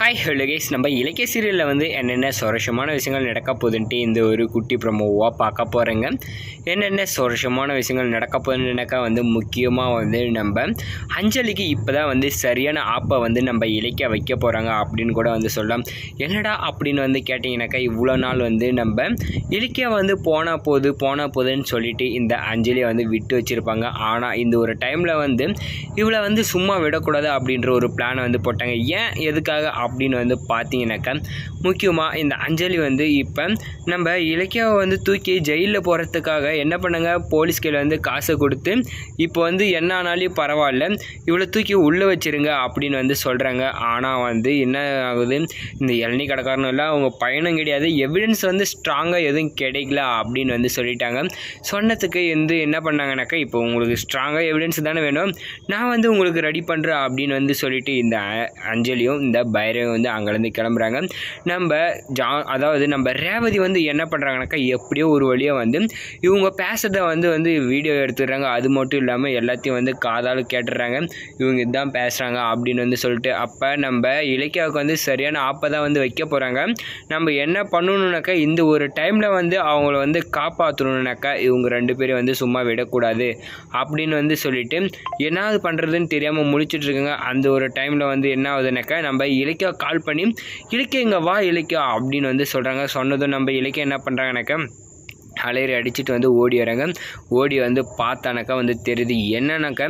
Hi hello case நம்ம இலக்கிய சீரியலில் வந்து என்னென்ன சுவாரஸ்யமான விஷயங்கள் நடக்க போகுதுன்ட்டு இந்த ஒரு குட்டி ப்ரமோவாக பார்க்க போகிறேங்க என்னென்ன சுவாரஸ்யமான விஷயங்கள் நடக்க போகுதுன்னாக்கா வந்து முக்கியமாக வந்து நம்ம அஞ்சலிக்கு இப்போ தான் வந்து சரியான ஆப்பை வந்து நம்ம இலக்கிய வைக்க போகிறாங்க அப்படின்னு கூட வந்து சொல்லலாம். என்னடா அப்படின்னு வந்து கேட்டிங்கனாக்கா இவ்வளோ நாள் வந்து நம்ம இலக்கிய வந்து போன போது போன போதுன்னு சொல்லிட்டு இந்த அஞ்சலியை வந்து விட்டு வச்சுருப்பாங்க. ஆனால் இந்த ஒரு டைமில் வந்து இவளை வந்து சும்மா விடக்கூடாது அப்படின்ற ஒரு பிளானை வந்து போட்டாங்க. ஏன் எதுக்காக அப்படின்னு வந்து பார்த்தீங்கன்னாக்கா முக்கியமாக இந்த அஞ்சலி வந்து இப்போ நம்ம இலக்கியாவை வந்து தூக்கி ஜெயிலில் போகிறதுக்காக என்ன பண்ணுங்கள் போலீஸ் கையில் வந்து காசை கொடுத்து இப்போ வந்து என்ன ஆனாலும் பரவாயில்ல இவ்வளோ தூக்கி உள்ளே வச்சிருங்க அப்படின்னு வந்து சொல்கிறாங்க ஆனால் வந்து என்ன ஆகுது? இந்த இளநீ கடைக்காரனும் இல்லை அவங்க பயணம் கிடையாது. எவிடன்ஸ் வந்து ஸ்ட்ராங்காக எதுவும் கிடைக்கல அப்படின்னு வந்து சொல்லிட்டாங்க. சொன்னதுக்கு வந்து என்ன பண்ணாங்கனாக்கா இப்போ உங்களுக்கு ஸ்ட்ராங்காக எவிடன்ஸ் தானே வேணும். நான் வந்து உங்களுக்கு ரெடி பண்ணுறேன் அப்படின்னு வந்து சொல்லிட்டு இந்த அ- அஞ்சலியும் இந்த இவங்க வந்து அங்கேருந்து கிளம்புறாங்க. நம்ம ஜா அதாவது நம்ம ரேவதி வந்து என்ன பண்ணுறாங்கனாக்கா எப்படியோ ஒரு வழியாக வந்து இவங்க பேசுகிறத வந்து வந்து வீடியோ எடுத்துடுறாங்க. அது மட்டும் இல்லாமல் எல்லாத்தையும் வந்து காதால் கேட்டுடுறாங்க. இவங்க இதுதான் பேசுகிறாங்க அப்படின்னு வந்து சொல்லிட்டு அப்போ நம்ம இலக்கியாவுக்கு வந்து சரியான ஆப்பை தான் வந்து வைக்க போகிறாங்க நம்ம என்ன பண்ணணுனாக்கா இந்த ஒரு டைமில் வந்து அவங்கள வந்து காப்பாற்றணுனாக்கா இவங்க ரெண்டு பேரும் வந்து சும்மா விடக்கூடாது அப்படின்னு வந்து சொல்லிட்டு என்னது பண்ணுறதுன்னு தெரியாமல் முழிச்சிட்டுருக்குங்க அந்த ஒரு டைமில் வந்து என்ன ஆகுதுனாக்கா நம்ம இலக்கிய கால் பண்ணி இலக்கிய இங்கே வா இலக்கியா அப்படின்னு வந்து சொல்கிறாங்க சொன்னதும் நம்ம இலக்கியம் என்ன பண்ணுறாங்கனாக்கா அலையரை அடிச்சுட்டு வந்து ஓடி வராங்க. ஓடி வந்து பார்த்தானாக்கா வந்து தெரியுது என்னன்னாக்கா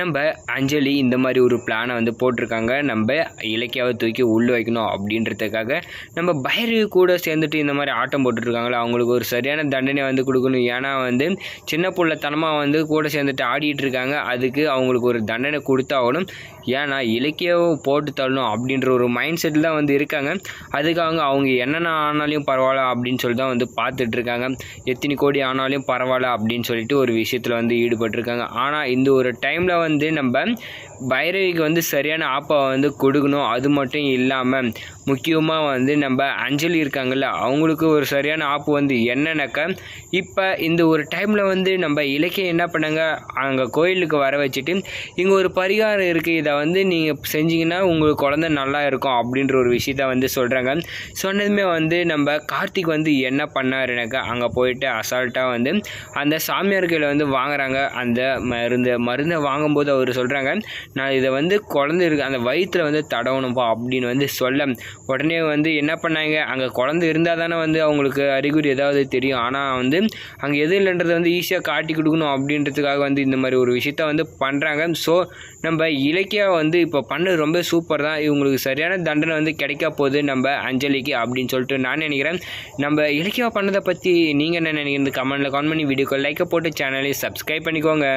நம்ம அஞ்சலி இந்த மாதிரி ஒரு பிளானை வந்து போட்டிருக்காங்க. நம்ம இலக்கியாவை தூக்கி உள்ளே வைக்கணும் அப்படின்றதுக்காக நம்ம பைரவி கூட சேர்ந்துட்டு இந்த மாதிரி ஆட்டம் போட்டுட்ருக்காங்களே அவங்களுக்கு ஒரு சரியான தண்டனை வந்து கொடுக்கணும். ஏன்னா வந்து சின்ன பிள்ளைத்தனமாக வந்து கூட சேர்ந்துட்டு ஆடிட்டு இருக்காங்க அதுக்கு அவங்களுக்கு ஒரு தண்டனை கொடுத்தாகணும். ஏன்னா இலக்கியாவை போட்டு தள்ளணும் அப்படின்ற ஒரு மைண்ட் செட்டில் தான் வந்து இருக்காங்க. அதுக்காக அவங்க என்னென்ன ஆனாலும் பரவாயில்ல அப்படின்னு சொல்லி தான் வந்து பார்த்துட்ருக்காங்க. எத்தனை கோடி ஆனாலும் பரவாயில்ல அப்படின்னு சொல்லிட்டு ஒரு விஷயத்தில் வந்து ஈடுபட்டிருக்காங்க. ஆனால் இந்த ஒரு டைமில் வந்து நம்ம பைரவிக்கு வந்து சரியான ஆப்பை வந்து கொடுக்கணும். அது மட்டும் இல்லாமல் முக்கியமாக வந்து நம்ம அஞ்சலி இருக்காங்கல்ல அவங்களுக்கு ஒரு சரியான ஆப்பு வந்து என்னன்னாக்கா இப்போ இந்த ஒரு டைமில் வந்து நம்ம இலக்கியம் என்ன பண்ணாங்க அங்கே கோயிலுக்கு வர வச்சுட்டு இங்கே ஒரு பரிகாரம் இருக்குது இதை வந்து நீங்கள் செஞ்சீங்கன்னா உங்களுக்கு குழந்தை நல்லா இருக்கும் அப்படின்ற ஒரு விஷயத்த வந்து சொல்கிறாங்க சொன்னதுமே வந்து நம்ம கார்த்திக் வந்து என்ன பண்ணாருனாக்கா அங்கே போயிட்டு அசால்ட்டாக வந்து அந்த சாமியார் கையில் வந்து வாங்குறாங்க. அந்த மருந்து மருந்தை வாங்கும்போது அவர் சொல்கிறாங்க நான் இதை வந்து குழந்தை இருக்கு அந்த வயிற்றில் வந்து தடவணும்ப்பா அப்படின்னு வந்து சொல்ல. உடனே வந்து என்ன பண்ணாங்க? அங்கே குழந்தை இருந்தால் தானே வந்து அவங்களுக்கு அறிகுறி ஏதாவது தெரியும். ஆனால் வந்து அங்கே எது இல்லைன்றதை வந்து ஈஸியாக காட்டி கொடுக்கணும் அப்படின்றதுக்காக வந்து இந்த மாதிரி ஒரு விஷயத்த வந்து பண்ணுறாங்க ஸோ நம்ம இலக்கியா வந்து இப்போ பண்ணது ரொம்ப சூப்பர் தான். இவங்களுக்கு சரியான தண்டனை வந்து கிடைக்க போகுது நம்ம அஞ்சலிக்கு அப்படின்னு சொல்லிட்டு நான் நினைக்கிறேன். நம்ம இலக்கியா பண்ணதை பற்றி நீங்கள் என்ன நினைக்கிறது கமெண்ட்டில் கமெண்ட் பண்ணி வீடியோக்கு லைக்கை போட்டு சேனலை சப்ஸ்கிரைப் பண்ணிக்கோங்க.